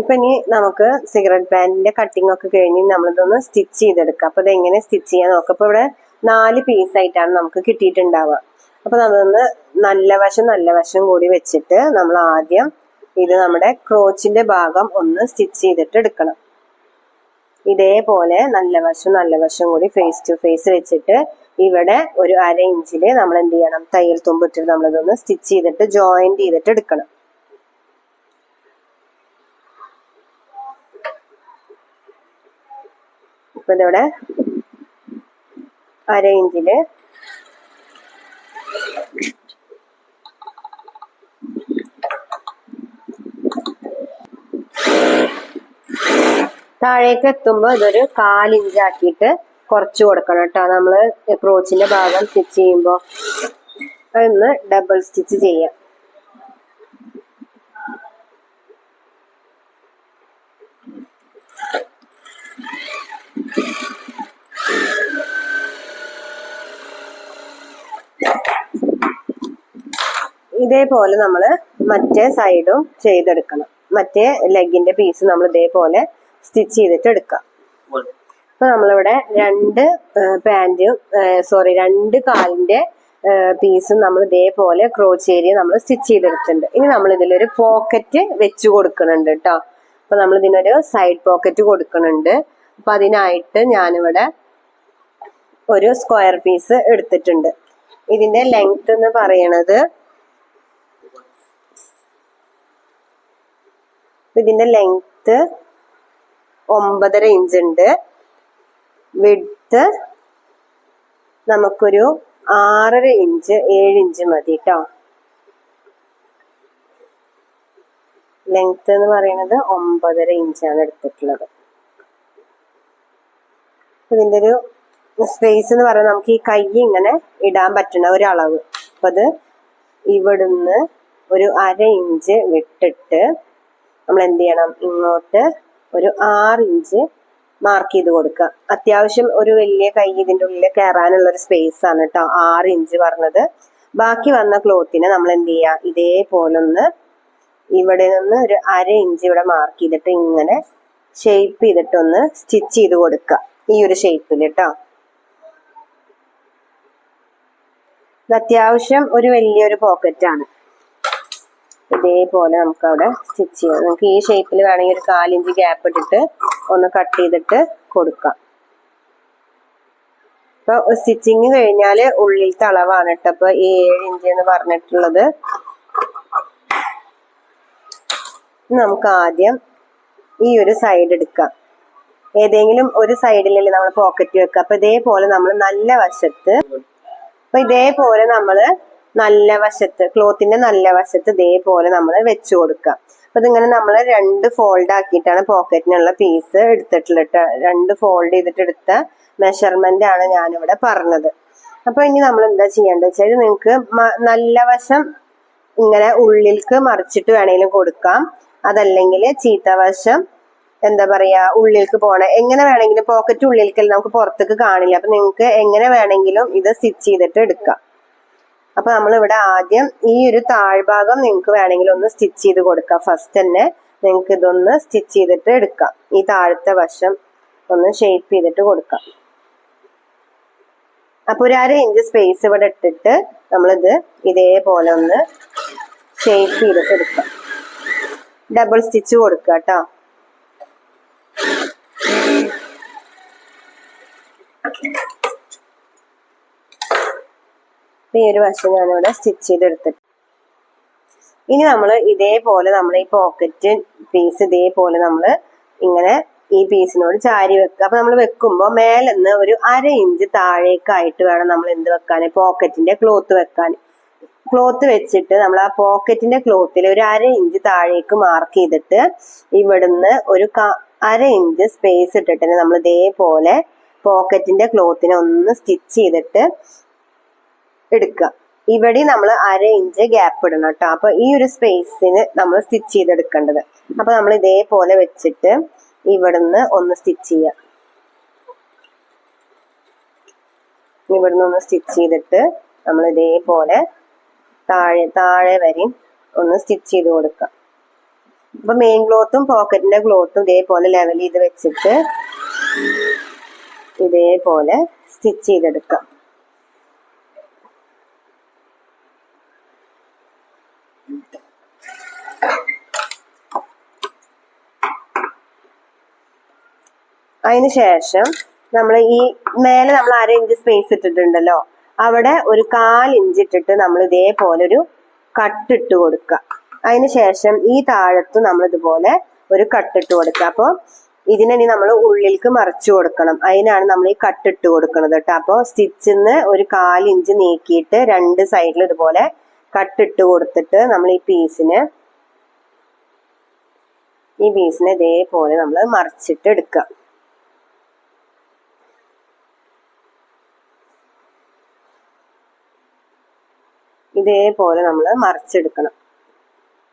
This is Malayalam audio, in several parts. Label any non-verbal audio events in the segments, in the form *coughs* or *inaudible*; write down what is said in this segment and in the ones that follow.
ഇപ്പൊ ഇനി നമുക്ക് സിഗരറ്റ് ബാൻഡിന്റെ കട്ടിംഗ് ഒക്കെ കഴിഞ്ഞ് നമ്മളിതൊന്ന് സ്റ്റിച്ച് ചെയ്തെടുക്കുക അപ്പൊ ഇതെങ്ങനെ സ്റ്റിച്ച് ചെയ്യാൻ നോക്കാം. അപ്പൊ ഇവിടെ നാല് പീസ് ആയിട്ടാണ് നമുക്ക് കിട്ടിയിട്ടുണ്ടാവുക. അപ്പൊ നമ്മളൊന്ന് നല്ല വശം നല്ല വശം കൂടി വെച്ചിട്ട് നമ്മൾ ആദ്യം ഇത് നമ്മുടെ ക്രോച്ചിന്റെ ഭാഗം ഒന്ന് സ്റ്റിച്ച് ചെയ്തിട്ട് എടുക്കണം. ഇതേപോലെ നല്ല വശം നല്ല വശം കൂടി ഫേസ് ടു ഫേസ് വെച്ചിട്ട് ഇവിടെ ഒരു അര ഇഞ്ചിൽ നമ്മൾ എന്ത് ചെയ്യണം? തയ്യൽ തുമ്പിട്ടിട്ട് നമ്മളിതൊന്ന് സ്റ്റിച്ച് ചെയ്തിട്ട് ജോയിന്റ് ചെയ്തിട്ട് എടുക്കണം. ഇപ്പൊ ഇവിടെ അര ഇഞ്ചിൽ. താഴേക്ക് എത്തുമ്പോൾ ഇതൊരു കാലിഞ്ചാക്കിയിട്ട് കുറച്ച് കൊടുക്കണം കേട്ടോ. നമ്മൾ ക്രോച്ചിന്റെ ഭാഗം സ്റ്റിച്ച് ചെയ്യുമ്പോൾ അതൊന്ന് ഡബിൾ സ്റ്റിച്ച് ചെയ്യാം. ഇതേപോലെ നമ്മൾ മറ്റേ സൈഡും ചെയ്തെടുക്കണം. മറ്റേ ലെഗിന്റെ പീസ് നമ്മൾ ഇതേപോലെ സ്റ്റിച്ച് ചെയ്തിട്ട് എടുക്കാം. അപ്പൊ നമ്മളിവിടെ രണ്ട് പാന്റും സോറി രണ്ട് കാലിന്റെ പീസും നമ്മൾ ഇതേപോലെ ക്രോച്ച് ഏരിയ നമ്മൾ സ്റ്റിച്ച് ചെയ്തെടുത്തിട്ടുണ്ട്. ഇനി നമ്മൾ ഇതിലൊരു പോക്കറ്റ് വെച്ച് കൊടുക്കുന്നുണ്ട് കേട്ടോ അപ്പൊ നമ്മൾ ഇതിനൊരു സൈഡ് പോക്കറ്റ് കൊടുക്കുന്നുണ്ട് അപ്പൊ അതിനായിട്ട് ഞാനിവിടെ ഒരു സ്ക്വയർ പീസ് എടുത്തിട്ടുണ്ട്. ഇതിന്റെ ലെങ്ത് എന്ന് പറയണത് ഇതിന്റെ ലെങ്ത് ഒമ്പതര ഇഞ്ച് ഉണ്ട്. വിഡ്ത്ത് നമുക്കൊരു ആറര ഇഞ്ച് ഏഴ് ഇഞ്ച് മതി കേട്ടോ ലെങ്ത് എന്ന് പറയുന്നത് ഒമ്പതര ഇഞ്ചാണ് എടുത്തിട്ടുള്ളത്. ഇതിന്റെ ഒരു സ്പേസ് എന്ന് പറയുന്നത് നമുക്ക് ഈ കൈ ഇങ്ങനെ ഇടാൻ പറ്റുന്ന ഒരു അളവ്. അപ്പൊ അത് ഇവിടുന്ന് ഒരു അര ഇഞ്ച് വിട്ടിട്ട് നമ്മൾ എന്ത് ചെയ്യണം? ഇങ്ങോട്ട് ഒരു ആറ് ഇഞ്ച് മാർക്ക് ചെയ്ത് കൊടുക്കുക. അത്യാവശ്യം ഒരു വലിയ കൈ ഇതിന്റെ ഉള്ളിൽ കയറാനുള്ള ഒരു സ്പേസ് ആണ് കേട്ടോ ആറ് ഇഞ്ച് പറഞ്ഞത്. ബാക്കി വന്ന ക്ലോത്തിനെ നമ്മൾ എന്ത് ചെയ്യുക? ഇതേപോലെ ഒന്ന് ഇവിടെ നിന്ന് ഒരു അര ഇഞ്ച് ഇവിടെ മാർക്ക് ചെയ്തിട്ട് ഇങ്ങനെ ഷേപ്പ് ചെയ്തിട്ടൊന്ന് സ്റ്റിച്ച് ചെയ്ത് കൊടുക്കുക. ഈ ഒരു ഷേപ്പിൽ കേട്ടോ അത്യാവശ്യം ഒരു വലിയൊരു പോക്കറ്റ് ആണ്. ഇതേപോലെ നമുക്ക് അവിടെ സ്റ്റിച്ച് ചെയ്യാം. നമുക്ക് ഈ ഷേപ്പിൽ വേണമെങ്കിൽ ഒരു കാലിഞ്ച് ഗ്യാപ്പ് ഇട്ടിട്ട് ഒന്ന് കട്ട് ചെയ്തിട്ട് കൊടുക്കാം. ഇപ്പൊ സ്റ്റിച്ചിങ് കഴിഞ്ഞാൽ ഉള്ളിലത്തെ അളവാണ് കേട്ടോ. അപ്പൊ ഏഴ് ഇഞ്ച് എന്ന് പറഞ്ഞിട്ടുള്ളത്. നമുക്ക് ആദ്യം ഈ ഒരു സൈഡ് എടുക്കാം. ഏതെങ്കിലും ഒരു സൈഡിലല്ലേ നമ്മൾ പോക്കറ്റ് വെക്കുക. അപ്പൊ ഇതേപോലെ നമ്മൾ നല്ല വശത്ത് അപ്പൊ ഇതേപോലെ നമ്മൾ നല്ല വശത്ത് ക്ലോത്തിന്റെ നല്ല വശത്ത് ഇതേപോലെ നമ്മൾ വെച്ചു കൊടുക്കുക. അപ്പൊ ഇതിങ്ങനെ നമ്മൾ രണ്ട് ഫോൾഡ് ആക്കിയിട്ടാണ് പോക്കറ്റിനുള്ള പീസ് എടുത്തിട്ടുള്ളത് രണ്ട് ഫോൾഡ് ചെയ്തിട്ട് എടുത്ത മെഷർമെന്റ് ആണ് ഞാനിവിടെ പറഞ്ഞത്. അപ്പൊ ഇനി നമ്മൾ എന്താ ചെയ്യേണ്ടത് വെച്ചാൽ നിങ്ങൾക്ക് നല്ല വശം ഇങ്ങനെ ഉള്ളിൽക്ക് മറിച്ചിട്ട് വേണമെങ്കിലും കൊടുക്കാം. അതല്ലെങ്കിൽ ചീത്ത വശം എന്താ പറയാ ഉള്ളിലേക്ക് പോണ എങ്ങനെ വേണമെങ്കിലും പോക്കറ്റ് ഉള്ളിലേക്ക് നമുക്ക് പുറത്തേക്ക് കാണില്ല. അപ്പൊ നിങ്ങൾക്ക് എങ്ങനെ വേണമെങ്കിലും ഇത് സ്റ്റിച്ച് ചെയ്തിട്ട് എടുക്കാം. അപ്പൊ നമ്മൾ ഇവിടെ ആദ്യം ഈ ഒരു താഴ്ഭാഗം നിങ്ങൾക്ക് വേണമെങ്കിൽ ഒന്ന് സ്റ്റിച്ച് ചെയ്ത് കൊടുക്കാം. ഫസ്റ്റ് തന്നെ നിങ്ങൾക്ക് ഇതൊന്ന് സ്റ്റിച്ച് ചെയ്തിട്ട് എടുക്കാം. ഈ താഴത്തെ വശം ഒന്ന് ഷേപ്പ് ചെയ്തിട്ട് കൊടുക്കാം. അപ്പൊ ഒരു അര ഇഞ്ച് സ്പേസ് ഇവിടെ ഇട്ടിട്ട് നമ്മളിത് ഇതേപോലെ ഒന്ന് ഷേപ്പ് ചെയ്തിട്ട് എടുക്കാം. ഡബിൾ സ്റ്റിച്ച് കൊടുക്കുക കേട്ടോ. ഈ ഒരു വശം ഞാനിവിടെ സ്റ്റിച്ച് ചെയ്തെടുത്തിട്ട്. ഇനി നമ്മൾ ഇതേപോലെ നമ്മൾ ഈ പോക്കറ്റ് പീസ് ഇതേപോലെ നമ്മൾ ഇങ്ങനെ ഈ പീസിനോട് ചാരി വെക്കുക അപ്പൊ നമ്മൾ വെക്കുമ്പോൾ മേലെന്ന് ഒരു അര ഇഞ്ച് താഴേക്കായിട്ട് വേണം നമ്മൾ എന്ത് വെക്കാൻ പോക്കറ്റിന്റെ ക്ലോത്ത് വെക്കാൻ ക്ലോത്ത് വെച്ചിട്ട് നമ്മൾ ആ പോക്കറ്റിന്റെ ക്ലോത്തിൽ ഒരു അര ഇഞ്ച് താഴേക്ക് മാർക്ക് ചെയ്തിട്ട് ഇവിടുന്ന് ഒരു അര ഇഞ്ച് സ്പേസ് ഇട്ടിട്ട് നമ്മൾ ഇതേപോലെ പോക്കറ്റിന്റെ ക്ലോത്തിനെ ഒന്ന് സ്റ്റിച്ച് ചെയ്തിട്ട് എടുക്കുക. ഇവിടെ നമ്മൾ അര ഇഞ്ച് ഗ്യാപ്പ് ഇടണം കേട്ടോ. അപ്പൊ ഈ ഒരു സ്പേസിന് നമ്മൾ സ്റ്റിച്ച് ചെയ്തെടുക്കേണ്ടത്. അപ്പൊ നമ്മൾ ഇതേപോലെ വെച്ചിട്ട് ഇവിടുന്ന് ഒന്ന് സ്റ്റിച്ച് ചെയ്യുക. ഇവിടുന്ന് ഒന്ന് സ്റ്റിച്ച് ചെയ്തിട്ട് നമ്മൾ ഇതേപോലെ താഴെ താഴെ വരെയും ഒന്ന് സ്റ്റിച്ച് ചെയ്ത് കൊടുക്കാം അപ്പൊ മെയിൻ ക്ലോത്തും പോക്കറ്റിന്റെ ക്ലോത്തും ഇതേപോലെ ലെവൽ ചെയ്ത് വെച്ചിട്ട് ഇതേപോലെ സ്റ്റിച്ച് ചെയ്തെടുക്കാം. അതിന് ശേഷം നമ്മൾ ഈ മേലെ നമ്മൾ അര ഇഞ്ച് സ്പേസ് ഇട്ടിട്ടുണ്ടല്ലോ അവിടെ ഒരു കാൽ ഇഞ്ച് ഇട്ടിട്ട് നമ്മൾ ഇതേപോലെ ഒരു കട്ടിട്ട് കൊടുക്കുക അതിന് ശേഷം ഈ താഴത്ത് നമ്മൾ ഇതുപോലെ ഒരു കട്ടിട്ട് കൊടുക്കുക അപ്പോൾ ഇതിനെ നമ്മൾ ഉള്ളിലേക്ക് മറിച്ചു കൊടുക്കണം. അതിനാണ് നമ്മൾ ഈ കട്ടിട്ട് കൊടുക്കുന്നത് കേട്ടോ അപ്പോൾ സ്റ്റിച്ചിന്ന് ഒരു കാൽ ഇഞ്ച് നീക്കിയിട്ട് രണ്ട് സൈഡിൽ ഇതുപോലെ കട്ടിട്ട് കൊടുത്തിട്ട് നമ്മൾ ഈ പീസിന് ഈ പീസിനെ ഇതേപോലെ നമ്മൾ മറിച്ചിട്ട് എടുക്കുക ഇതേപോലെ നമ്മൾ മറിച്ചെടുക്കണം.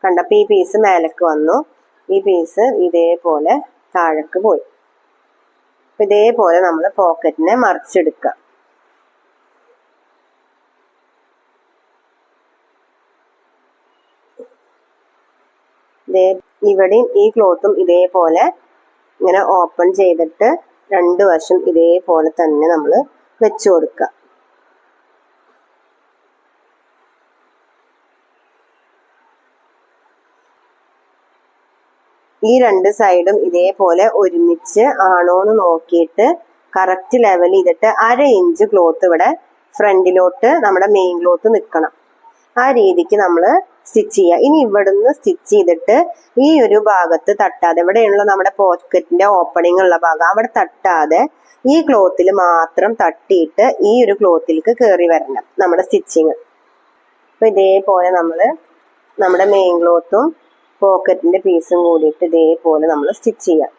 കണ്ടപ്പോൾ ഈ പീസ് മേലക്ക് വന്നു. ഈ പീസ് ഇതേപോലെ താഴേക്ക് പോയി. അപ്പം ഇതേപോലെ നമ്മൾ പോക്കറ്റിനെ മറിച്ചെടുക്കുക. ഇതേ ഇവിടെയും ഈ ക്ലോത്തും ഇതേപോലെ ഇങ്ങനെ ഓപ്പൺ ചെയ്തിട്ട് രണ്ട് വശം ഇതേപോലെ തന്നെ നമ്മൾ വെച്ചു കൊടുക്കുക. ഈ രണ്ട് സൈഡും ഇതേപോലെ ഒരുമിച്ച് ആണോ എന്ന് നോക്കിയിട്ട് കറക്റ്റ് ലെവൽ ചെയ്തിട്ട് അര ഇഞ്ച് ക്ലോത്ത് ഇവിടെ ഫ്രണ്ടിലോട്ട് നമ്മുടെ മെയിൻ ക്ലോത്ത് നിൽക്കണം ആ രീതിക്ക് നമ്മൾ സ്റ്റിച്ച് ചെയ്യുക ഇനി ഇവിടുന്ന് സ്റ്റിച്ച് ചെയ്തിട്ട് ഈ ഒരു ഭാഗത്ത് തട്ടാതെ ഇവിടെയുള്ള നമ്മുടെ പോക്കറ്റിന്റെ ഓപ്പണിംഗ് ഉള്ള ഭാഗം അവിടെ തട്ടാതെ ഈ ക്ലോത്തിൽ മാത്രം തട്ടിയിട്ട് ഈ ഒരു ക്ലോത്തിലേക്ക് കയറി വരണം നമ്മുടെ സ്റ്റിച്ചിങ് അപ്പൊ ഇതേപോലെ നമ്മൾ നമ്മുടെ മെയിൻ ക്ലോത്തും പോക്കറ്റിന്റെ പീസും കൂടിയിട്ട് ഇതേപോലെ നമ്മൾ സ്റ്റിച്ച് ചെയ്യാം.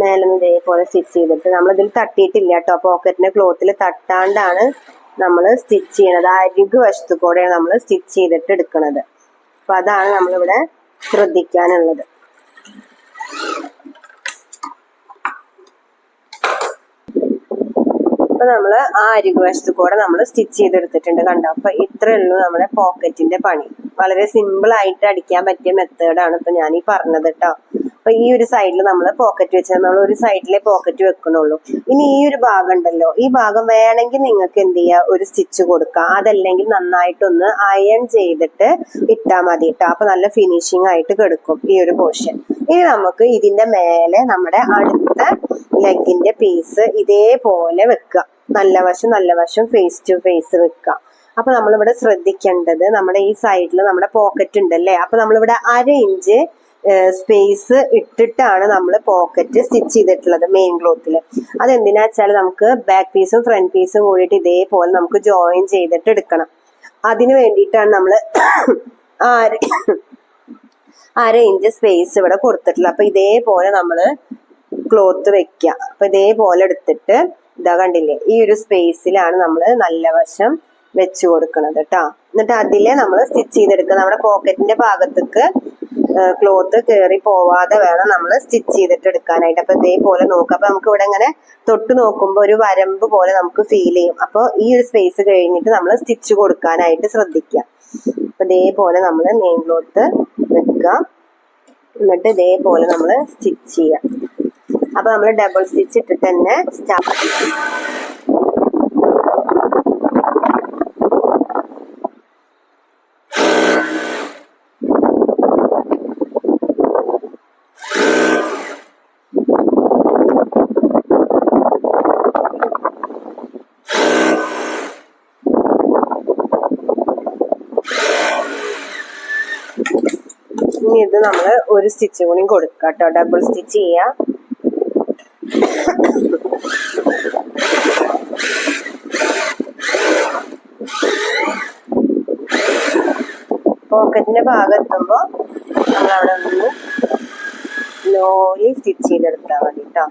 മേലും ഇതേപോലെ സ്റ്റിച്ച് ചെയ്തിട്ട് നമ്മൾ ഇതിൽ തട്ടിയിട്ടില്ല കേട്ടോ. പോക്കറ്റിന്റെ ക്ലോത്തിൽ തട്ടാണ്ടാണ് നമ്മൾ സ്റ്റിച്ച് ചെയ്യണത്. അരികു വശത്തു കൂടെയാണ് നമ്മൾ സ്റ്റിച്ച് ചെയ്തിട്ട് എടുക്കുന്നത് അപ്പൊ അതാണ് നമ്മളിവിടെ ശ്രദ്ധിക്കാനുള്ളത്. അപ്പൊ നമ്മൾ ആ അരികുവശത്ത് കൂടെ നമ്മൾ സ്റ്റിച്ച് ചെയ്തെടുത്തിട്ടുണ്ട് കണ്ടോ? അപ്പൊ ഇത്രേ ഉള്ളൂ നമ്മുടെ പോക്കറ്റിന്റെ പണി. വളരെ സിമ്പിൾ ആയിട്ട് അടിക്കാൻ പറ്റിയ മെത്തേഡാണ് ഇപ്പൊ ഞാൻ ഈ പറഞ്ഞത് കേട്ടോ അപ്പൊ ഈ ഒരു സൈഡിൽ നമ്മൾ പോക്കറ്റ് വെച്ചാൽ നമ്മൾ ഒരു സൈഡിലെ പോക്കറ്റ് വെക്കണുള്ളൂ. ഇനി ഈ ഒരു ഭാഗം ഉണ്ടല്ലോ. ഈ ഭാഗം വേണമെങ്കിൽ നിങ്ങൾക്ക് എന്ത് ചെയ്യുക ഒരു സ്റ്റിച്ച് കൊടുക്കുക അതല്ലെങ്കിൽ നന്നായിട്ടൊന്ന് അയൺ ചെയ്തിട്ട് ഇട്ടാൽ മതി കേട്ടോ അപ്പൊ നല്ല ഫിനിഷിംഗ് ആയിട്ട് കിടക്കും ഈ ഒരു പോർഷൻ ഇനി നമുക്ക് ഇതിന്റെ മേലെ നമ്മുടെ അടുത്ത ലെഗിന്റെ പീസ് ഇതേപോലെ വെക്കുക. നല്ല വശം നല്ല വശം ഫേസ് ടു ഫേസ് വെക്കുക. അപ്പൊ നമ്മളിവിടെ ശ്രദ്ധിക്കേണ്ടത് നമ്മുടെ ഈ സൈഡിൽ നമ്മുടെ പോക്കറ്റ് ഉണ്ടല്ലേ? അപ്പൊ നമ്മളിവിടെ അര ഇഞ്ച് സ്പേസ് ഇട്ടിട്ടാണ് നമ്മൾ പോക്കറ്റ് സ്റ്റിച്ച് ചെയ്തിട്ടുള്ളത് മെയിൻ ക്ലോത്തിൽ അതെന്തിനാ വെച്ചാൽ നമുക്ക് ബാക്ക് പീസും ഫ്രണ്ട് പീസും കൂടിയിട്ട് ഇതേപോലെ നമുക്ക് ജോയിൻ ചെയ്തിട്ട് എടുക്കണം. അതിനു വേണ്ടിയിട്ടാണ് നമ്മൾ *coughs* *coughs* അര അര ഇഞ്ച് സ്പേസ് ഇവിടെ കൊടുത്തിട്ടുള്ളത്. അപ്പൊ ഇതേപോലെ നമ്മൾ ക്ലോത്ത് വെക്കുക അപ്പൊ ഇതേപോലെ എടുത്തിട്ട് ഇതാ കണ്ടില്ലേ ഈ ഒരു സ്പേസിലാണ് നമ്മൾ നല്ല വശം വെച്ചു കൊടുക്കുന്നത് കേട്ടോ എന്നിട്ട് അതിലെ നമ്മൾ സ്റ്റിച്ച് ചെയ്തെടുക്കുക നമ്മുടെ പോക്കറ്റിന്റെ ഭാഗത്തേക്ക് ക്ലോത്ത് കയറി പോവാതെ വേണം നമ്മൾ സ്റ്റിച്ച് ചെയ്തിട്ട് എടുക്കാനായിട്ട്. അപ്പൊ ഇതേപോലെ നോക്കുക അപ്പൊ നമുക്ക് ഇവിടെ ഇങ്ങനെ തൊട്ട് നോക്കുമ്പോൾ ഒരു വരമ്പ് പോലെ നമുക്ക് ഫീൽ ചെയ്യും. അപ്പോൾ ഈ ഒരു സ്പേസ് കഴിഞ്ഞിട്ട് നമ്മൾ സ്റ്റിച്ച് കൊടുക്കാനായിട്ട് ശ്രദ്ധിക്കുക. അപ്പൊ ഇതേപോലെ നമ്മൾ മെയിൻ ക്ലോത്ത് വെക്കുക. എന്നിട്ട് ഇതേപോലെ നമ്മൾ സ്റ്റിച്ച് ചെയ്യാം അപ്പൊ നമ്മൾ ഡബിൾ സ്റ്റിച്ച് ഇട്ടിട്ട് തന്നെ സ്റ്റാർട്ട് ഇത് നമ്മൾ ഒരു സ്റ്റിച്ച് കൂടി കൊടുക്കുക കേട്ടോ. ഡബിൾ സ്റ്റിച്ച് ചെയ്യാം. പോക്കറ്റിന്റെ ഭാഗം എത്തുമ്പോൾ നമ്മൾ അവിടെ നിന്ന് സ്ലോലി സ്റ്റിച്ച് ചെയ്തെടുത്താൽ മതി കേട്ടോ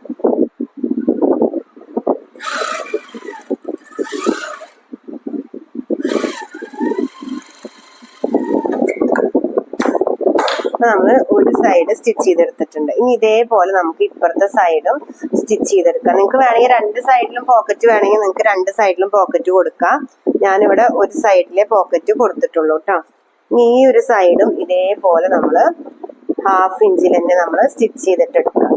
അപ്പൊ നമ്മൾ ഒരു സൈഡ് സ്റ്റിച്ച് ചെയ്തെടുത്തിട്ടുണ്ട്. ഇനി ഇതേപോലെ നമുക്ക് ഇപ്പുറത്തെ സൈഡും സ്റ്റിച്ച് ചെയ്തെടുക്കാം. നിങ്ങൾക്ക് വേണമെങ്കിൽ രണ്ട് സൈഡിലും പോക്കറ്റ് വേണമെങ്കിൽ നിങ്ങൾക്ക് രണ്ട് സൈഡിലും പോക്കറ്റ് കൊടുക്കാം. ഞാനിവിടെ ഒരു സൈഡിലെ പോക്കറ്റ് കൊടുത്തിട്ടുള്ളൂ കേട്ടോ ഇനി ഈ ഒരു സൈഡും ഇതേപോലെ നമ്മൾ ഹാഫ് ഇഞ്ചിൽ തന്നെ നമ്മൾ സ്റ്റിച്ച് ചെയ്തിട്ടെടുക്കാം.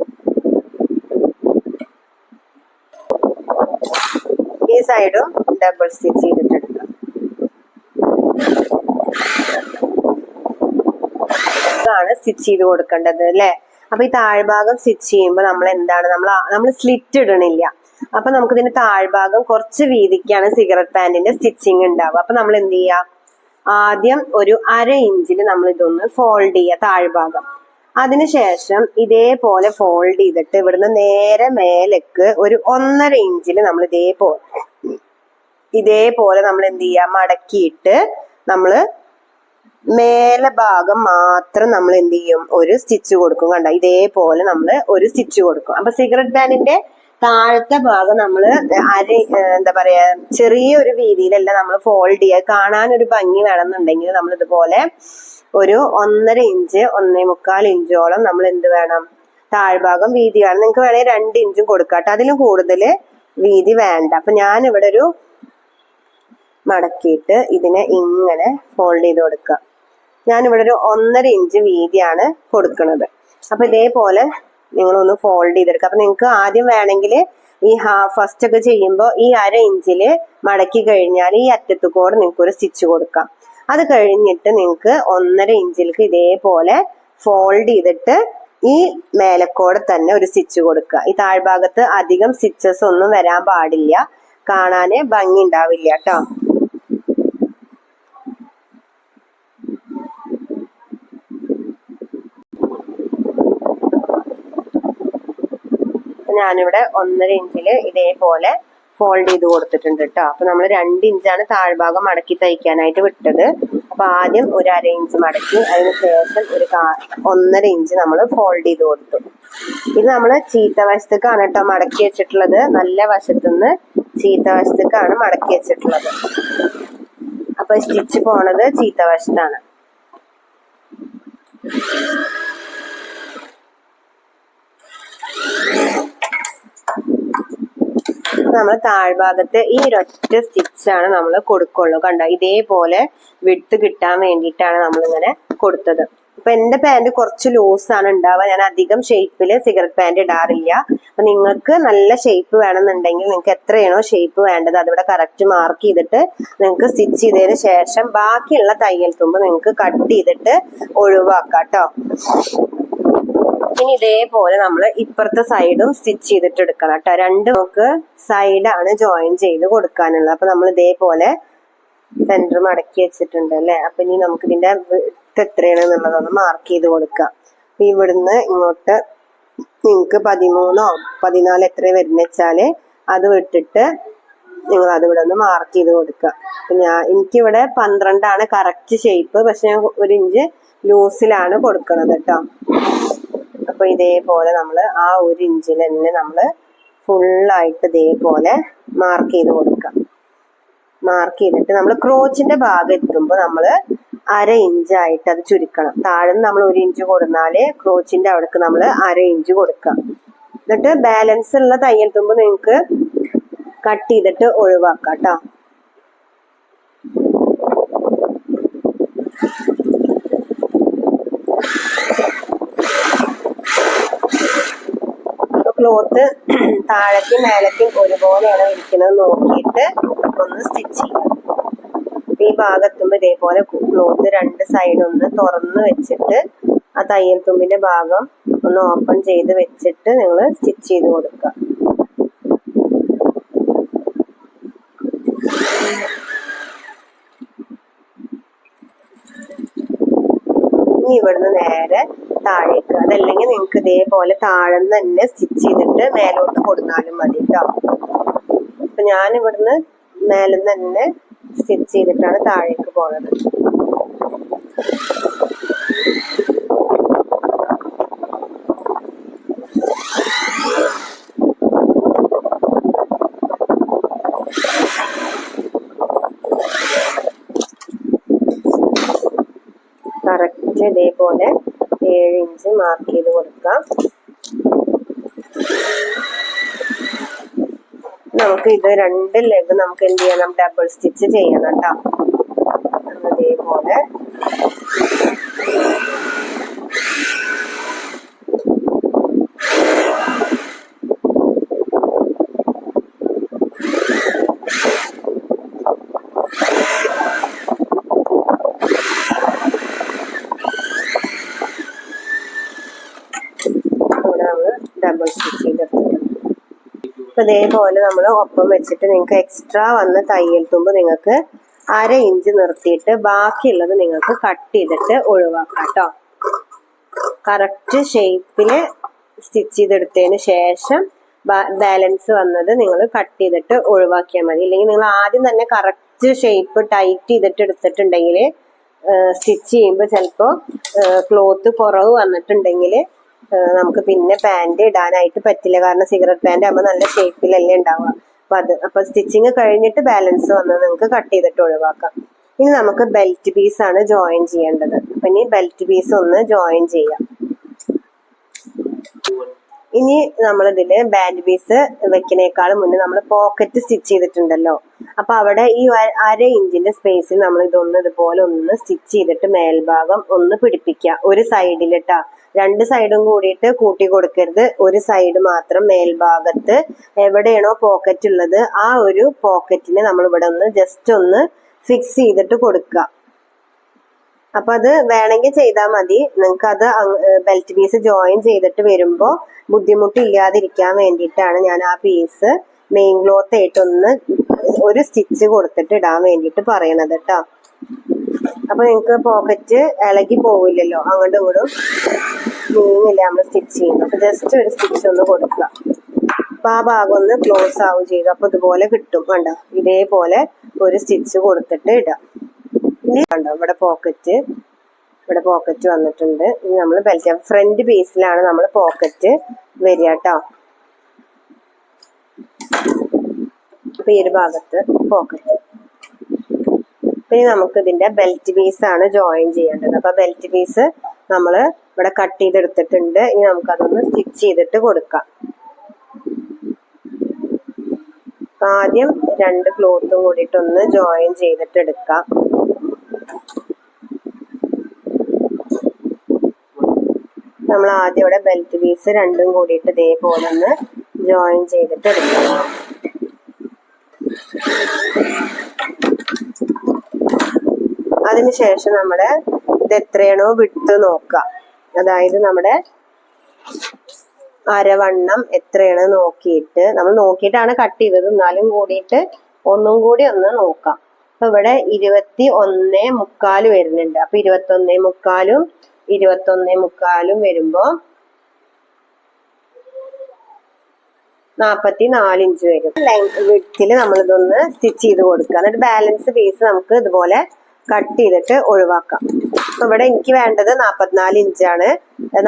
ഈ സൈഡും ഡബിൾ സ്റ്റിച്ച് ചെയ്തിട്ടെടുക്കാം. ആണ് സ്റ്റിച്ച് ചെയ്ത് കൊടുക്കേണ്ടത് അല്ലെ? അപ്പൊ ഈ താഴ്ഭാഗം സ്റ്റിച്ച് ചെയ്യുമ്പോൾ നമ്മൾ എന്താണ്? നമ്മൾ നമ്മൾ സ്ലിറ്റ് ഇടണില്ല. അപ്പൊ നമുക്ക് ഇതിന്റെ താഴ്ഭാഗം കുറച്ച് വീതിക്കാണ് സിഗരറ്റ് പാന്റിന്റെ സ്റ്റിച്ചിങ് ഉണ്ടാവുക. അപ്പൊ നമ്മൾ എന്ത് ചെയ്യുക? ആദ്യം ഒരു അര ഇഞ്ചിൽ നമ്മൾ ഇതൊന്ന് ഫോൾഡ് ചെയ്യുക താഴ്ഭാഗം. അതിനുശേഷം ഇതേപോലെ ഫോൾഡ് ചെയ്തിട്ട് ഇവിടുന്ന് നേരെ മേലേക്ക് ഒരു ഒന്നര ഇഞ്ചിൽ നമ്മൾ ഇതേപോലെ ഇതേപോലെ നമ്മൾ എന്ത് ചെയ്യുക? മടക്കിയിട്ട് നമ്മൾ മേലെ ഭാഗം മാത്രം നമ്മൾ എന്ത് ചെയ്യും? ഒരു സ്റ്റിച്ച് കൊടുക്കും. കണ്ട? ഇതേപോലെ നമ്മൾ ഒരു സ്റ്റിച്ച് കൊടുക്കും. അപ്പൊ സിഗരറ്റ് ബാനിന്റെ താഴത്തെ ഭാഗം നമ്മൾ അരി എന്താ പറയാ ചെറിയൊരു രീതിയിലല്ല നമ്മൾ ഫോൾഡ് ചെയ്യുക. കാണാൻ ഒരു ഭംഗി വേണമെന്നുണ്ടെങ്കിൽ നമ്മൾ ഇതുപോലെ ഒരു ഒന്നര ഇഞ്ച് ഒന്നേ മുക്കാൽ ഇഞ്ചോളം നമ്മൾ എന്ത് വേണം? താഴ്ഭാഗം വീതി വേണം. നിങ്ങൾക്ക് വേണമെങ്കിൽ രണ്ട് ഇഞ്ചും കൊടുക്കാട്ടെ അതിലും കൂടുതൽ വീതി വേണ്ട. അപ്പൊ ഞാൻ ഇവിടെ ഒരു മടക്കിയിട്ട് ഇതിനെ ഇങ്ങനെ ഫോൾഡ് ചെയ്ത് കൊടുക്കുക. ഞാനിവിടെ ഒരു ഒന്നര ഇഞ്ച് വീതിയാണ് കൊടുക്കുന്നത്. അപ്പൊ ഇതേപോലെ നിങ്ങളൊന്ന് ഫോൾഡ് ചെയ്തെടുക്കുക അപ്പൊ നിങ്ങൾക്ക് ആദ്യം വേണമെങ്കിൽ ഈ ഫസ്റ്റ് ഒക്കെ ചെയ്യുമ്പോൾ ഈ അര ഇഞ്ചിൽ മടക്കി കഴിഞ്ഞാൽ ഈ അറ്റത്തു കൂടെ നിങ്ങൾക്ക് ഒരു സ്റ്റിച്ച് കൊടുക്കാം. അത് കഴിഞ്ഞിട്ട് നിങ്ങൾക്ക് ഒന്നര ഇഞ്ചിലേക്ക് ഇതേപോലെ ഫോൾഡ് ചെയ്തിട്ട് ഈ മേലക്കോടെ തന്നെ ഒരു സ്റ്റിച്ച് കൊടുക്കുക. ഈ താഴ്ഭാഗത്ത് അധികം സ്റ്റിച്ചസ് ഒന്നും വരാൻ പാടില്ല. കാണാന് ഭംഗി ഉണ്ടാവില്ല കേട്ടോ ഞാനിവിടെ ഒന്നര ഇഞ്ചിൽ ഇതേപോലെ ഫോൾഡ് ചെയ്ത് കൊടുത്തിട്ടുണ്ട് കേട്ടോ അപ്പൊ നമ്മൾ രണ്ട് ഇഞ്ചാണ് താഴ്ഭാഗം മടക്കി തയ്ക്കാനായിട്ട് വിട്ടത്. അപ്പൊ ആദ്യം ഒരു അര ഇഞ്ച് മടക്കി അതിന് ശേഷം ഒരു ഒന്നര ഇഞ്ച് നമ്മൾ ഫോൾഡ് ചെയ്ത് കൊടുത്തു. ഇത് നമ്മൾ ചീത്ത വശത്തേക്കാണ് കേട്ടോ മടക്കി വെച്ചിട്ടുള്ളത്. നല്ല വശത്തുനിന്ന് ചീത്ത വശത്തേക്കാണ് മടക്കി വെച്ചിട്ടുള്ളത്. അപ്പൊ സ്റ്റിച്ച് പോണത് ചീത്ത വശത്താണ്. നമ്മൾ താഴ്ഭാഗത്ത് ഈ ഒരൊറ്റ സ്റ്റിച്ച് ആണ് നമ്മൾ കൊടുക്കുള്ളൂ. കണ്ടോ? ഇതേപോലെ വിട്ട് കിട്ടാൻ വേണ്ടിയിട്ടാണ് നമ്മളിങ്ങനെ കൊടുത്തത്. ഇപ്പൊ എന്റെ പാന്റ് കുറച്ച് ലൂസ് ആണ് ഉണ്ടാവുക. ഞാൻ അധികം ഷേപ്പിൽ സിഗരറ്റ് പാന്റ് ഇടാറില്ല. അപ്പൊ നിങ്ങൾക്ക് നല്ല ഷേപ്പ് വേണമെന്നുണ്ടെങ്കിൽ നിങ്ങൾക്ക് എത്രയാണോ ഷേപ്പ് വേണ്ടത് അതിവിടെ കറക്റ്റ് മാർക്ക് ചെയ്തിട്ട് നിങ്ങൾക്ക് സ്റ്റിച്ച് ചെയ്തതിന് ശേഷം ബാക്കിയുള്ള തയ്യൽ തുമ്പ് നിങ്ങൾക്ക് കട്ട് ചെയ്തിട്ട് ഒഴിവാക്കാം കേട്ടോ. ഇനി ഇതേപോലെ നമ്മൾ ഇപ്പുറത്തെ സൈഡും സ്റ്റിച്ച് ചെയ്തിട്ട് എടുക്കണം കേട്ടോ. രണ്ട് നമുക്ക് സൈഡാണ് ജോയിൻ ചെയ്ത് കൊടുക്കാനുള്ളത്. അപ്പൊ നമ്മൾ ഇതേപോലെ സെന്റർ മടക്കി വെച്ചിട്ടുണ്ട് അല്ലെ? അപ്പൊ ഇനി നമുക്ക് ഇതിന്റെ എത്രയാണ് എത്രയാണെന്നുള്ളതൊന്ന് മാർക്ക് ചെയ്ത് കൊടുക്കാം. അപ്പൊ ഇവിടുന്ന് ഇങ്ങോട്ട് നിങ്ങൾക്ക് പതിമൂന്നോ പതിനാല് എത്ര വരുന്ന വെച്ചാൽ അത് വിട്ടിട്ട് നിങ്ങൾ അത് ഇവിടെ ഒന്ന് മാർക്ക് ചെയ്ത് കൊടുക്കുക. ഞാൻ എനിക്കിവിടെ പന്ത്രണ്ടാണ് കറക്റ്റ് ഷേപ്പ് പക്ഷെ ഞാൻ ഒരു ഇഞ്ച് ലൂസിലാണ് കൊടുക്കണത് കേട്ടോ. അപ്പൊ ഇതേപോലെ നമ്മൾ ആ ഒരു ഇഞ്ചിൽ തന്നെ നമ്മൾ ഫുള്ളായിട്ട് ഇതേപോലെ മാർക്ക് ചെയ്ത് കൊടുക്കാം മാർക്ക് ചെയ്തിട്ട് നമ്മൾ ക്രോച്ചിന്റെ ഭാഗം എത്തുമ്പോൾ നമ്മൾ അര ഇഞ്ചായിട്ട് അത് ചുരുക്കണം. താഴെ നമ്മൾ ഒരു ഇഞ്ച് കൊടുത്താൽ ക്രോച്ചിന്റെ അവിടേക്ക് നമ്മൾ അര ഇഞ്ച് കൊടുക്കാം എന്നിട്ട് ബാലൻസ് ഉള്ള തയ്യൽ തുമ്പ് നിങ്ങൾക്ക് കട്ട് ചെയ്തിട്ട് ഒഴിവാക്കാം കേട്ടോ. ക്ലോത്ത് താഴത്തും മേലത്തും ഒരുപോലെയാണ് ഇരിക്കുന്നത് നോക്കിയിട്ട് ഒന്ന് സ്റ്റിച്ച് ചെയ്യാം. ഈ ഭാഗത്തുമ്പോൾ ഇതേപോലെ ക്ലോത്ത് രണ്ട് സൈഡ് ഒന്ന് തുറന്ന് വെച്ചിട്ട് ആ തയ്യൽ തുമ്പിന്റെ ഭാഗം ഒന്ന് ഓപ്പൺ ചെയ്ത് വെച്ചിട്ട് നിങ്ങൾ സ്റ്റിച്ച് ചെയ്ത് കൊടുക്കുക. ഇനി ഇവിടുന്ന് നേരെ താഴേക്ക്. അതല്ലെങ്കിൽ നിങ്ങൾക്ക് ഇതേപോലെ താഴെന്ന് തന്നെ സ്റ്റിച്ച് ചെയ്തിട്ട് മേലോട്ട് കൊടുത്താലും മതി കേട്ടോ അപ്പൊ ഞാൻ ഇവിടുന്ന് മേലെ തന്നെ സ്റ്റിച്ച് ചെയ്തിട്ടാണ് താഴേക്ക് പോണത്. കറക്റ്റ് ഇതേപോലെ ഏഴ് ഇഞ്ച് മാർക്ക് ചെയ്ത് കൊടുക്കാം. നമുക്ക് ഇത് രണ്ട് ലെഗ് നമുക്ക് എന്ത് ചെയ്യണം? ഡബിൾ സ്റ്റിച്ച് ചെയ്യണം കേട്ടോ അതേപോലെ ഇവിടെ നമ്മൾ ഡബിൾ സ്റ്റിച്ച് ചെയ്തെടുത്തിട്ടുണ്ട് അപ്പൊ ഇതേപോലെ നമ്മൾ ഒപ്പം വെച്ചിട്ട് നിങ്ങൾക്ക് എക്സ്ട്രാ വന്ന തയ്യൽ തുമ്പ് നിങ്ങൾക്ക് അര ഇഞ്ച് നിർത്തിയിട്ട് ബാക്കിയുള്ളത് നിങ്ങൾക്ക് കട്ട് ചെയ്തിട്ട് ഒഴിവാക്കാം കേട്ടോ കറക്റ്റ് ഷേപ്പിൽ സ്റ്റിച്ച് ചെയ്തെടുത്തതിന് ശേഷം ബാലൻസ് വന്നത് നിങ്ങൾ കട്ട് ചെയ്തിട്ട് ഒഴിവാക്കിയാൽ മതി. ഇല്ലെങ്കിൽ നിങ്ങൾ ആദ്യം തന്നെ കറക്റ്റ് ഷേപ്പ് ടൈറ്റ് ചെയ്തിട്ട് എടുത്തിട്ടുണ്ടെങ്കിൽ സ്റ്റിച്ച് ചെയ്യുമ്പോൾ ചിലപ്പോൾ ക്ലോത്ത് കുറവ് വന്നിട്ടുണ്ടെങ്കിൽ നമുക്ക് പിന്നെ പാന്റ് ഇടാനായിട്ട് പറ്റില്ല. കാരണം സിഗരറ്റ് പാന്റ് ആകുമ്പോൾ നല്ല ഷേപ്പിലല്ലേ ഉണ്ടാവുക അപ്പൊ അത് അപ്പൊ സ്റ്റിച്ചിങ് കഴിഞ്ഞിട്ട് ബാലൻസ് വന്നത് നിങ്ങൾക്ക് കട്ട് ചെയ്തിട്ട് ഒഴിവാക്കാം. ഇനി നമുക്ക് ബെൽറ്റ് പീസ് ആണ് ജോയിൻ ചെയ്യേണ്ടത്. അപ്പൊ ഇനി ബെൽറ്റ് പീസ് ഒന്ന് ജോയിൻ ചെയ്യാം. ഇനി നമ്മൾ ബാൻഡ് പീസ് വെക്കുന്നേക്കാളും മുന്നേ നമ്മൾ പോക്കറ്റ് സ്റ്റിച്ച് ചെയ്തിട്ടുണ്ടല്ലോ. അപ്പൊ അവിടെ ഈ അര ഇഞ്ചിന്റെ സ്പേസിൽ നമ്മൾ ഇതൊന്ന് ഇതുപോലെ ഒന്ന് സ്റ്റിച്ച് ചെയ്തിട്ട് മേൽഭാഗം ഒന്ന് പിടിപ്പിക്കുക ഒരു സൈഡിലിട്ടാ രണ്ട് സൈഡും കൂടിയിട്ട് കൂട്ടി കൊടുക്കരുത്. ഒരു സൈഡ് മാത്രം മേൽഭാഗത്ത് എവിടെയാണോ പോക്കറ്റ് ഉള്ളത് ആ ഒരു പോക്കറ്റിനെ നമ്മൾ ഇവിടെ ഒന്ന് ജസ്റ്റ് ഒന്ന് ഫിക്സ് ചെയ്തിട്ട് കൊടുക്കുക അപ്പൊ അത് വേണമെങ്കിൽ ചെയ്താൽ മതി. നിങ്ങൾക്ക് അത് ബെൽറ്റ് പീസ് ജോയിൻ ചെയ്തിട്ട് വരുമ്പോ ബുദ്ധിമുട്ടില്ലാതിരിക്കാൻ വേണ്ടിയിട്ടാണ് ഞാൻ ആ പീസ് മെയിൻ ക്ലോത്ത് ആയിട്ടൊന്ന് ഒരു സ്റ്റിച്ച് കൊടുത്തിട്ട് ഇടാൻ വേണ്ടിയിട്ട് പറയണത് കേട്ടോ അപ്പൊ നിങ്ങക്ക് പോക്കറ്റ് ഇളകി പോവില്ലല്ലോ അങ്ങോട്ടും ഇങ്ങോട്ടും നീങ്ങില്ല നമ്മൾ സ്റ്റിച്ച് ചെയ്യുന്നത്. അപ്പൊ ജസ്റ്റ് ഒരു സ്റ്റിച്ച് ഒന്ന് കൊടുക്കുക. അപ്പൊ ആ ഭാഗം ഒന്ന് ക്ലോസ് ആവും ചെയ്തു. അപ്പൊ ഇതുപോലെ കിട്ടും കണ്ടോ? ഇതേപോലെ ഒരു സ്റ്റിച്ച് കൊടുത്തിട്ട് ഇടാം. കണ്ടോ ഇവിടെ പോക്കറ്റ്. ഇവിടെ പോക്കറ്റ് വന്നിട്ടുണ്ട്. ഇനി നമ്മൾ ബെൽറ്റ് ഫ്രണ്ട് പീസിലാണ് നമ്മൾ പോക്കറ്റ് വരിക കേട്ടോ അപ്പൊ ഈ ഭാഗത്ത് പോക്കറ്റ്. പിന്നെ നമുക്ക് ഇതിന്റെ ബെൽറ്റ് പീസ് ആണ് ജോയിൻ ചെയ്യേണ്ടത്. അപ്പൊ ബെൽറ്റ് പീസ് നമ്മൾ ഇവിടെ കട്ട് ചെയ്തെടുത്തിട്ടുണ്ട്. ഇനി നമുക്ക് അതൊന്ന് സ്റ്റിച്ച് ചെയ്തിട്ട് കൊടുക്കാം. ആദ്യം രണ്ട് ക്ലോത്തും കൂടിയിട്ടൊന്ന് ജോയിൻ ചെയ്തിട്ട് എടുക്കാം. നമ്മൾ ആദ്യം ഇവിടെ ബെൽറ്റ് പീസ് രണ്ടും കൂടിയിട്ട് ഇതേപോലെ ഒന്ന് ജോയിൻ ചെയ്തിട്ട് എടുക്കണം അതിനുശേഷം നമ്മുടെ ഇത് എത്രയാണോ വിട്ട് നോക്കുക. അതായത് നമ്മുടെ അരവണ്ണം എത്രയാണ് നോക്കിയിട്ട് നമ്മൾ നോക്കിയിട്ടാണ് കട്ട് ചെയ്തത്. എന്നാലും കൂടിയിട്ട് ഒന്നും കൂടി ഒന്ന് നോക്കാം. അപ്പൊ ഇവിടെ ഇരുപത്തി ഒന്നേ മുക്കാൽ വരുന്നുണ്ട്. അപ്പൊ ഇരുപത്തി ഒന്നേ മുക്കാലും ഇരുപത്തി ഒന്നേ മുക്കാലും വരുമ്പോ നാപ്പത്തി നാലിഞ്ച് വരും. വിട്ടിൽ നമ്മളിതൊന്ന് സ്റ്റിച്ച് ചെയ്ത് കൊടുക്കുക. എന്നിട്ട് ബാലൻസ് പീസ് നമുക്ക് ഇതുപോലെ കട്ട് ചെയ്തിട്ട് ഒഴിവാക്കാം. അപ്പൊ ഇവിടെ എനിക്ക് വേണ്ടത് നാപ്പത്തിനാല് ഇഞ്ചാണ്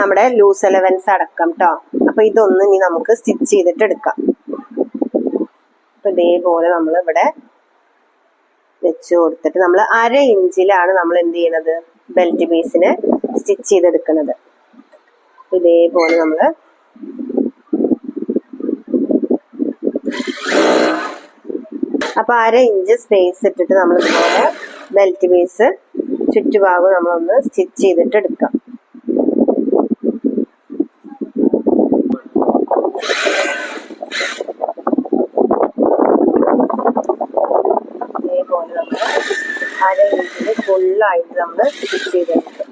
നമ്മുടെ ലൂസ് എലവൻസ് അടക്കം കേട്ടോ അപ്പൊ ഇതൊന്ന് ഇനി നമുക്ക് സ്റ്റിച്ച് ചെയ്തിട്ട് എടുക്കാം. അപ്പൊ ഇതേപോലെ നമ്മൾ ഇവിടെ വെച്ച് കൊടുത്തിട്ട് നമ്മൾ അര ഇഞ്ചിലാണ് നമ്മൾ എന്ത് ചെയ്യണത്? ബെൽറ്റ് പീസിനെ സ്റ്റിച്ച് ചെയ്തെടുക്കുന്നത് ഇതേപോലെ നമ്മൾ അപ്പൊ അര ഇഞ്ച് സ്പേസ് ഇട്ടിട്ട് നമ്മൾ ഇതുപോലെ ബെൽറ്റ് പീസ് ചുറ്റുഭാഗം നമ്മളൊന്ന് സ്റ്റിച്ച് ചെയ്തിട്ട് എടുക്കാം ഇതേപോലെ നമ്മൾ അര ഫുള്ളായിട്ട് നമ്മൾ സ്റ്റിച്ച് ചെയ്തെടുക്കും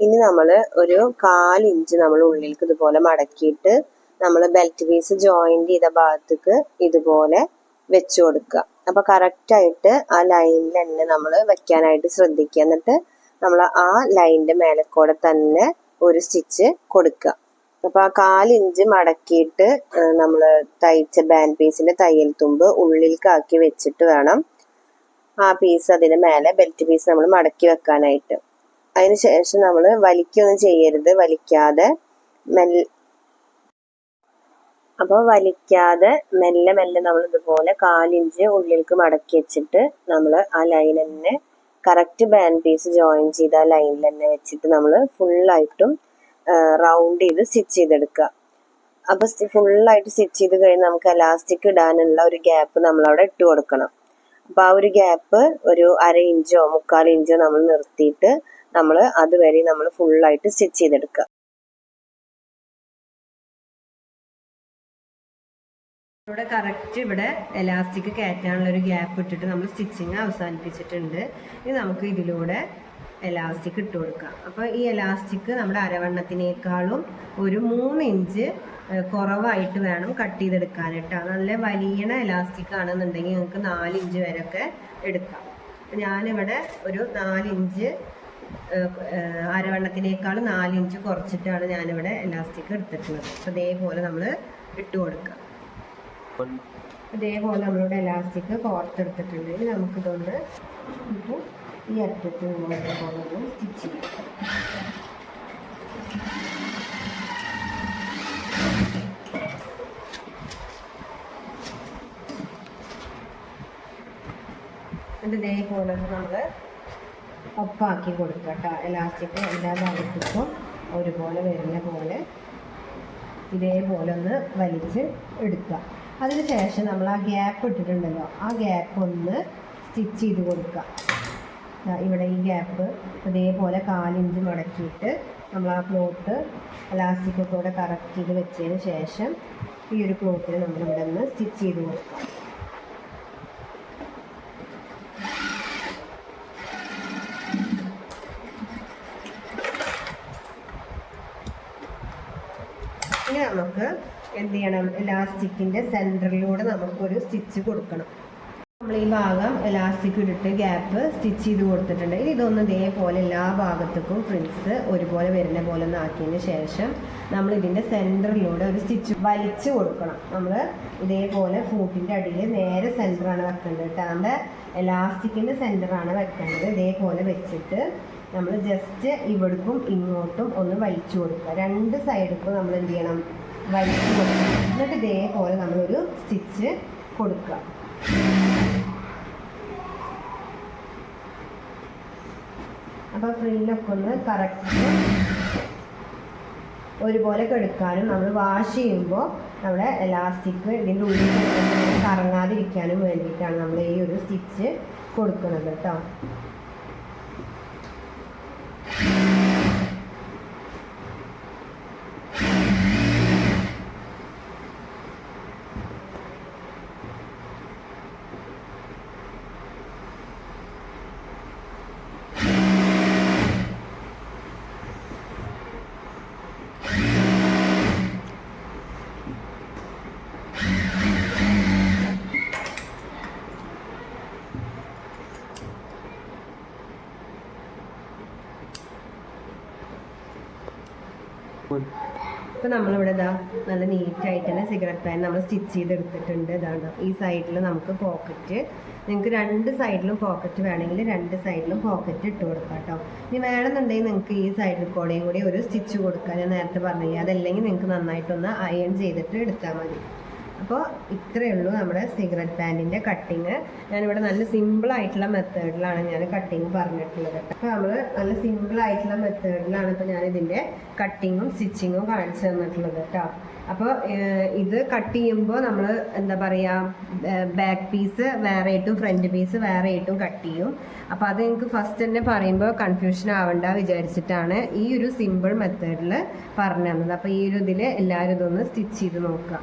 ഇനി നമ്മൾ ഒരു കാലിഞ്ച് നമ്മൾ ഉള്ളിലേക്ക് ഇതുപോലെ മടക്കിയിട്ട് നമ്മൾ ബെൽറ്റ് പീസ് ജോയിന്റ് ചെയ്ത ഭാഗത്തേക്ക് ഇതുപോലെ വെച്ചു കൊടുക്കുക. അപ്പൊ കറക്റ്റായിട്ട് ആ ലൈനിൽ തന്നെ നമ്മൾ വെക്കാനായിട്ട് ശ്രദ്ധിക്കുക. എന്നിട്ട് നമ്മൾ ആ ലൈനിന്റെ കൂടെ തന്നെ ഒരു സ്റ്റിച്ച് കൊടുക്കുക. അപ്പൊ ആ കാലിഞ്ച് മടക്കിയിട്ട് നമ്മൾ തയ്ച്ച ബാൻഡ് പീസിന്റെ തയ്യൽ തുമ്പ് ഉള്ളിൽക്കാക്കി വെച്ചിട്ട് വേണം ആ പീസ് അതിന് മേലെ ബെൽറ്റ് പീസ് നമ്മൾ മടക്കി വെക്കാനായിട്ട്. അതിന് ശേഷം നമ്മൾ വലിക്കൊന്നും ചെയ്യരുത് വലിക്കാതെ മെല്ലെ അപ്പോൾ വലിക്കാതെ മെല്ലെ മെല്ലെ നമ്മൾ ഇതുപോലെ കാലിഞ്ച് ഉള്ളിലേക്ക് മടക്കി വെച്ചിട്ട് നമ്മൾ ആ ലൈൻ തന്നെ കറക്റ്റ് ബാൻഡ് പീസ് ജോയിൻ ചെയ്ത ലൈനിൽ തന്നെ വെച്ചിട്ട് നമ്മൾ ഫുള്ളായിട്ടും റൗണ്ട് ചെയ്ത് സ്റ്റിച്ച് ചെയ്തെടുക്കുക. അപ്പോൾ ഫുള്ളായിട്ട് സ്റ്റിച്ച് ചെയ്ത് കഴിഞ്ഞ് നമുക്ക് എലാസ്റ്റിക് ഇടാനുള്ള ഒരു ഗ്യാപ്പ് നമ്മൾ അവിടെ ഇട്ട് കൊടുക്കണം. അപ്പോൾ ആ ഒരു ഗ്യാപ്പ് ഒരു അര ഇഞ്ചോ മുക്കാൽ ഇഞ്ചോ നമ്മൾ നിർത്തിയിട്ട് നമ്മൾ അതുവരെ നമ്മൾ ഫുള്ളായിട്ട് സ്റ്റിച്ച് ചെയ്തെടുക്കുക. ഇവിടെ കറക്റ്റ് ഇവിടെ എലാസ്റ്റിക് കയറ്റാനുള്ള ഒരു ഗ്യാപ്പ് ഇട്ടിട്ട് നമ്മൾ സ്റ്റിച്ചിങ് അവസാനിപ്പിച്ചിട്ടുണ്ട്. ഇനി നമുക്ക് ഇതിലൂടെ എലാസ്റ്റിക് ഇട്ട് കൊടുക്കുക. അപ്പോൾ ഈ എലാസ്റ്റിക് നമ്മുടെ അരവണ്ണത്തിനേക്കാളും ഒരു മൂന്ന് ഇഞ്ച് കുറവായിട്ട് വേണം കട്ട് ചെയ്തെടുക്കാനായിട്ട്. നല്ല വലിയണ എലാസ്റ്റിക് ആണെന്നുണ്ടെങ്കിൽ നിങ്ങൾക്ക് നാല് ഇഞ്ച് വരെയൊക്കെ എടുക്കാം. ഞാനിവിടെ ഒരു നാലിഞ്ച് അരവണ്ണത്തിനേക്കാൾ നാലിഞ്ച് കുറച്ചിട്ടാണ് ഞാനിവിടെ എലാസ്റ്റിക് എടുത്തിട്ടുള്ളത്. അപ്പോൾ ഇതേപോലെ നമ്മൾ ഇട്ട് കൊടുക്കുക. ഇതേപോലെ നമ്മളിവിടെ എലാസ്റ്റിക് കോർത്തെടുത്തിട്ടുണ്ട് നമുക്കിതൊന്ന് ഇപ്പോൾ ഈ അറ്റത്ത് ഒന്ന് സ്റ്റിച്ച് ചെയ്യാം. എന്നിട്ട് ഇതേപോലെ നമ്മൾ ഒപ്പാക്കി കൊടുക്കുക കേട്ടോ. എലാസ്റ്റിക് എല്ലാ ഭാഗത്തേക്കും ഒരുപോലെ വരുന്ന പോലെ ഇതേപോലെ ഒന്ന് വലിച്ച് എടുക്കുക. അതിന് ശേഷം നമ്മൾ ആ ഗ്യാപ്പ് ഇട്ടിട്ടുണ്ടല്ലോ ആ ഗ്യാപ്പ് ഒന്ന് സ്റ്റിച്ച് ചെയ്ത് കൊടുക്കുക. ഇവിടെ ഈ ഗ്യാപ്പ് ഇതേപോലെ കാലിഞ്ച് മടക്കിയിട്ട് നമ്മൾ ആ ക്ലോത്ത് കൂടെ കറക്റ്റ് ചെയ്ത് വെച്ചതിന് ശേഷം ഈ ഒരു ക്ലോത്തിൽ നമ്മൾ ഇവിടെ നിന്ന് സ്റ്റിച്ച് ചെയ്ത് കൊടുക്കാം. നമുക്ക് എന്ത് ചെയ്യണം? ലാസ്റ്റിക്കിന്റെ സെന്ററിലൂടെ നമുക്കൊരു സ്റ്റിച്ച് കൊടുക്കണം. നമ്മൾ ഈ ഭാഗം എലാസ്റ്റിക് ഇട്ടിട്ട് ഗ്യാപ്പ് സ്റ്റിച്ച് ചെയ്ത് കൊടുത്തിട്ടുണ്ട്. ഇനി ഇതൊന്ന് ഇതേപോലെ എല്ലാ ഭാഗത്തേക്കും ഫ്രിൽസ് ഒരുപോലെ വരുന്ന പോലെ ഒന്ന് ആക്കിയതിന് ശേഷം നമ്മൾ ഇതിന്റെ സെന്ററിലൂടെ ഒരു സ്റ്റിച്ച് വലിച്ചു കൊടുക്കണം. നമ്മൾ ഇതേപോലെ ഫൂട്ടിന്റെ അടിയിൽ നേരെ സെന്ററാണ് വെക്കേണ്ടത് കേട്ടോ. നമ്മുടെ എലാസ്റ്റിക്കിന്റെ സെന്ററാണ് വെക്കേണ്ടത്. ഇതേപോലെ വെച്ചിട്ട് നമ്മൾ ജസ്റ്റ് ഇവിടേക്കും ഇങ്ങോട്ടും ഒന്ന് വലിച്ചു കൊടുക്കുക. രണ്ട് സൈഡിക്കും നമ്മൾ എന്ത് ചെയ്യണം? വലിച്ചു കൊടുക്കുക. എന്നിട്ട് ഇതേപോലെ നമ്മളൊരു സ്റ്റിച്ച് കൊടുക്കുക. അപ്പോൾ ഫ്രില്ലൊക്കെ ഒന്ന് കറക്റ്റ് ഒരുപോലെ കെടുക്കാനും നമ്മൾ വാഷ് ചെയ്യുമ്പോൾ നമ്മുടെ എലാസ്റ്റിക് ഇതിന്റെ ഉള്ളിൽ കറങ്ങാതിരിക്കാനും വേണ്ടിയിട്ടാണ് നമ്മൾ ഈ ഒരു സ്റ്റിച്ച് കൊടുക്കുന്നത് കേട്ടോ. ഇപ്പം നമ്മളിവിടെ ഇതാ നല്ല നീറ്റായിട്ട് തന്നെ സിഗരറ്റ് പാൻ നമ്മൾ സ്റ്റിച്ച് ചെയ്തെടുത്തിട്ടുണ്ട് ഇതാണ് ഈ സൈഡിൽ നമുക്ക് പോക്കറ്റ് നിങ്ങൾക്ക് രണ്ട് സൈഡിലും പോക്കറ്റ് വേണമെങ്കിൽ രണ്ട് സൈഡിലും പോക്കറ്റ് ഇട്ട് കൊടുക്കാം കേട്ടോ ഇനി വേണമെന്നുണ്ടെങ്കിൽ നിങ്ങൾക്ക് ഈ സൈഡിൽ കൂടെയും കൂടി ഒരു സ്റ്റിച്ച് കൊടുക്കാൻ ഞാൻ നേരത്തെ പറഞ്ഞു അതല്ലെങ്കിൽ നിങ്ങൾക്ക് നന്നായിട്ടൊന്ന് അയൺ ചെയ്തിട്ട് എടുത്താൽ മതി. അപ്പോൾ ഇത്രയേ ഉള്ളൂ നമ്മുടെ സിഗരറ്റ് പാന്റിന്റെ കട്ടിങ്. ഞാനിവിടെ നല്ല സിമ്പിൾ ആയിട്ടുള്ള മെത്തേഡിലാണ് ഞാൻ കട്ടിങ് പറഞ്ഞിട്ടുള്ളത്. അപ്പോൾ നമ്മൾ നല്ല സിമ്പിൾ ആയിട്ടുള്ള മെത്തേഡിലാണ് ഇപ്പോൾ ഞാൻ ഇതിന്റെ കട്ടിങ്ങും സ്റ്റിച്ചിങ്ങും കാണിച്ചു തന്നിട്ടുള്ളത് കേട്ടോ. അപ്പോൾ ഇത് കട്ട് ചെയ്യുമ്പോൾ നമ്മൾ എന്താ പറയുക ബാക്ക് പീസ് വേറെ ആയിട്ടും ഫ്രണ്ട് പീസ് വേറെ ആയിട്ടും കട്ട് ചെയ്യും. അപ്പോൾ അത് എനിക്ക് ഫസ്റ്റ് തന്നെ പറയുമ്പോൾ കൺഫ്യൂഷൻ ആവണ്ട വിചാരിച്ചിട്ടാണ് ഈ ഒരു സിമ്പിൾ മെത്തേഡിൽ പറഞ്ഞു തന്നത്. അപ്പോൾ ഈ ഒരു ഇതിൽ എല്ലാവരും ഇതൊന്ന് സ്റ്റിച്ച് ചെയ്ത് നോക്കുക.